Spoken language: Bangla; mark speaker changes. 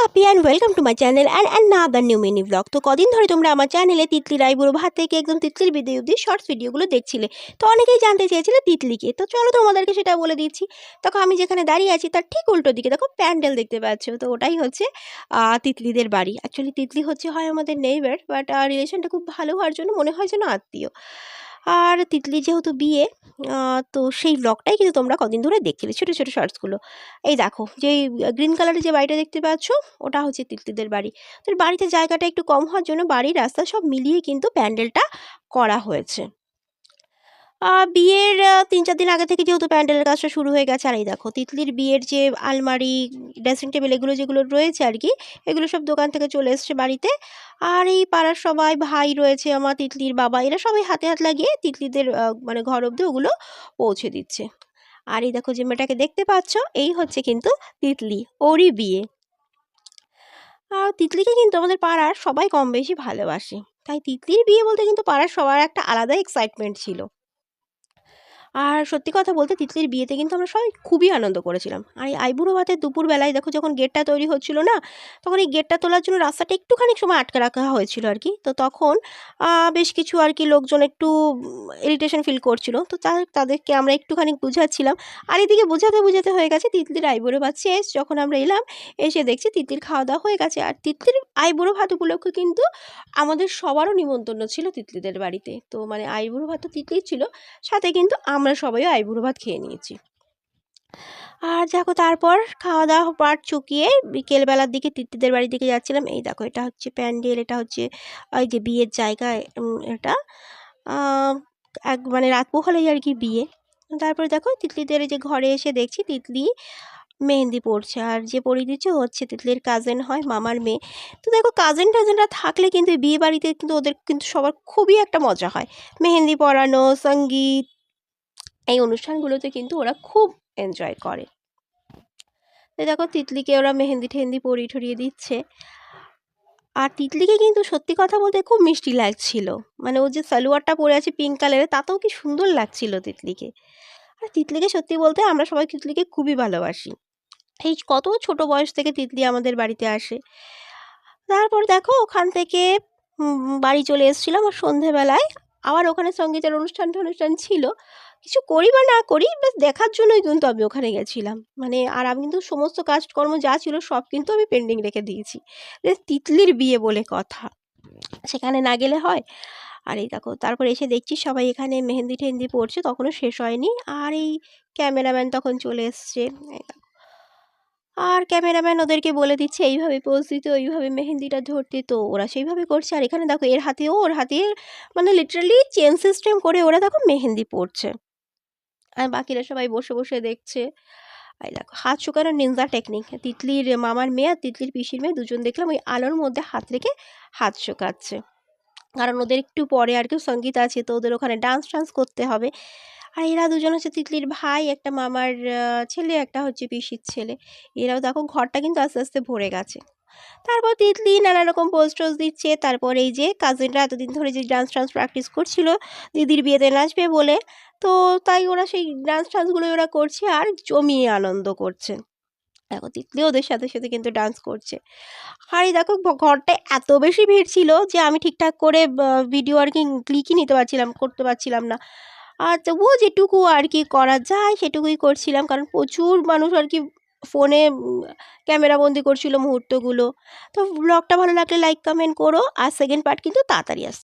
Speaker 1: পাপি and welcome to my channel and and না দ্য নিউ মিনি ব্লগ তো কদিন ধরে তোমরা আমার চ্যানেলে তিতলি রায়বুড়ো ভাত থেকে একদম তিতলির বিদে অব্দি শর্টস ভিডিওগুলো দেখছিলে। তো অনেকেই জানতে চেয়েছিলে তিতলিকে। তো চলো তোমাদেরকে সেটা বলে দিচ্ছি। তখন আমি যেখানে দাঁড়িয়ে আছি তার ঠিক উল্টো দিকে দেখো প্যান্ডেল দেখতে পাচ্ছ। তো ওটাই হচ্ছে তিতলিদের বাড়ি। অ্যাকচুয়ালি তিতলি হচ্ছে, হয় আমাদের নেইবার বাট রিলেশনটা খুব ভালো হওয়ার জন্য মনে হয় যেন আত্মীয়। আর তিতলি যেহেতু বিয়ে তো সেই ব্লগটাই কিন্তু তোমরা কদিন ধরে দেখছিলে, ছোটো ছোটো শর্টসগুলো এই দেখো যে গ্রিন কালারের যে বাড়িটা দেখতে পাচ্ছ, ওটা হচ্ছে তিতলিদের বাড়ি। তো বাড়িতে জায়গাটা একটু কম হওয়ার জন্য বাড়ির রাস্তা সব মিলিয়ে কিন্তু প্যান্ডেলটা করা হয়েছে। বিয়ের তিন চার দিন আগে থেকে যেহেতু প্যান্ডেলের কাজটা শুরু হয়ে গেছে, আর এই দেখো, তিতলির বিয়ের যে আলমারি ড্রেসিং টেবিল এগুলো যেগুলো রয়েছে আর কি, এগুলো সব দোকান থেকে চলে এসছে বাড়িতে। আর এই পাড়ার সবাই, ভাই রয়েছে আমার, তিতলির বাবা, এরা সবাই হাতে হাত লাগিয়ে তিতলিদের মানে ঘর অব্দি ওগুলো পৌঁছে দিচ্ছে। আর এই দেখো যে মেয়েটাকে দেখতে পাচ্ছ, এই হচ্ছে কিন্তু তিতলি, ওরই বিয়ে। আর তিতলিকে কিন্তু আমাদের পাড়ার সবাই কম বেশি ভালোবাসে। তাই তিতলির বিয়ে বলতে কিন্তু পাড়ার সবার একটা আলাদা এক্সাইটমেন্ট ছিল। আর সত্যি কথা বলতে তিতলির বিয়েতে কিন্তু আমরা সবাই খুবই আনন্দ করেছিলাম। আর এই আইবুড়ো ভাতের দুপুরবেলায় দেখো যখন গেটটা তৈরি হচ্ছিল না, তখন এই গেটটা তোলার জন্য রাস্তাটা একটুখানি সময় আটকে রাখা হয়েছিল আর কি। তো তখন বেশ কিছু আর কি লোকজন একটু ইরিটেশন ফিল করছিল। তো, তাদেরকে আমরা একটুখানি বুঝাচ্ছিলাম। আর এদিকে বোঝাতে বোঝাতে হয়ে গেছে তিতলির আইবুড়ো ভাত শেষ। যখন আমরা এলাম, এসে দেখছি তিতলির খাওয়া দাওয়া হয়ে গেছে। আর তিতলির আইবুড়ো ভাত উপলক্ষে কিন্তু আমাদের সবারও নিমন্ত্রণ ছিল তিতলিদের বাড়িতে। তো মানে আইবুড়ো ভাত তো তিতলির ছিল। সাথে কিন্তু আমরা সবাই আইবুড়ো ভাত খেয়ে নিয়েছি। আর দেখো তারপর খাওয়া দাওয়া পাট চুকিয়ে বিকেলবেলার দিকে তিতলিদের বাড়ির দিকে যাচ্ছিলাম। এই দেখো এটা হচ্ছে প্যান্ডেল, এটা হচ্ছে ওই যে বিয়ের জায়গা এটা এক মানে রাত পোহালেই আর কি বিয়ে। তারপরে দেখো তিতলিদের যে ঘরে এসে দেখছি তিতলি মেহেন্দি পড়ছে আর যে পরিয়ে দিচ্ছে হচ্ছে তিতলির কাজেন হয়, মামার মেয়ে। তো দেখো কাজেন টাজিনরা থাকলে কিন্তু বিয়ে বাড়িতে কিন্তু ওদের কিন্তু সবার খুবই একটা মজা হয়। মেহেন্দি পরানো, সংগীত এই অনুষ্ঠানগুলোতে কিন্তু ওরা খুব এনজয় করে। তো দেখো, তিতলিকে ওরা মেহেন্দি টেহেন্দি পরিয়ে ঠরিয়ে দিচ্ছে। আর তিতলিকে কিন্তু সত্যি কথা বলতে খুব মিষ্টি লাগছিল। মানে ও যে সালোয়ারটা পরে আছে পিঙ্ক কালারের তাতেও কি সুন্দর লাগছিল তিতলিকে। আর তিতলিকে সত্যি বলতে আমরা সবাই তিতলিকে খুবই ভালোবাসি। এই কত ছোট বয়স থেকে তিতলি আমাদের বাড়িতে আসে। তারপর দেখো, ওখান থেকে বাড়ি চলে এসেছিলাম। আর সন্ধেবেলায় আবার ওখানে সঙ্গীতের অনুষ্ঠান অনুষ্ঠান ছিল। কিছু করি বা না করি বাস দেখার জন্যই কিন্তু আমি ওখানে গেছিলাম। মানে আর আমি কিন্তু সমস্ত কাজকর্ম যা ছিল সব কিন্তু আমি পেন্ডিং রেখে দিয়েছি। তিতলির বিয়ে বলে কথা। সেখানে না গেলে হয়। আর এই দেখো, তারপর এসে দেখছি সবাই এখানে মেহেন্দি টেহেন্দি পড়ছে তখনও শেষ হয়নি। আর এই ক্যামেরাম্যান তখন চলে এসছে। আর ক্যামেরাম্যান ওদেরকে বলে দিচ্ছে, এইভাবে পোজ দিতে ওইভাবে মেহেন্দিটা ধরতে তো ওরা সেইভাবে করছে। আর এখানে দেখো, এর হাতেও, ওর হাতে মানে লিটারালি চেন সিস্টেম করে ওরা দেখো মেহেন্দি পড়ছে আর বাকিরা সবাই বসে বসে দেখছে। এই দেখো, হাত শুকানোর নিনজা টেকনিক তিতলির মামার মেয়ে আর তিতলির পিসির মেয়ে দুজন দেখলাম ওই আলোর মধ্যে হাত রেখে হাত শুকাচ্ছে। কারণ ওদের একটু পরে আর কি সংগীত আছে, তো ওদের ওখানে ডান্স টান্স করতে হবে। আর এরা দুজন হচ্ছে তিতলির ভাই, একটা মামার ছেলে, একটা হচ্ছে পিসির ছেলে। এরাও দেখো ঘরটা কিন্তু আস্তে আস্তে ভরে গেছে। তারপর তিতলি নানা রকম পোজ টোজ দিচ্ছে, তারপর এই যে কাজিনরা এতদিন ধরে যে ডান্স টান্স প্র্যাকটিস করছিল, দিদির বিয়েতে নাচবে বলে। তো তাই ওরা সেই ডান্স টান্সগুলো ওরা করছে আর জমিয়ে আনন্দ করছে। দেখো তিতলি ওদের সাথে সাথে কিন্তু ডান্স করছে। আর এই দেখো ঘরটা এত বেশি ভিড় ছিল যে আমি ঠিকঠাক করে ভিডিও আর কি ক্লিকই নিতে পারছিলাম, করতে পারছিলাম না। আর তবুও যেটুকু আর কি করা যায় সেটুকুই করছিলাম, কারণ প্রচুর মানুষ আর কি ফোনে ক্যামেরাবন্দি করছিল মুহূর্তগুলো। তো ব্লগটা ভালো লাগলে লাইক কমেন্ট করো। আর সেকেন্ড পার্ট কিন্তু তাড়াতাড়ি আসছে।